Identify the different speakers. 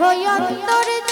Speaker 1: মেঘ অন্তর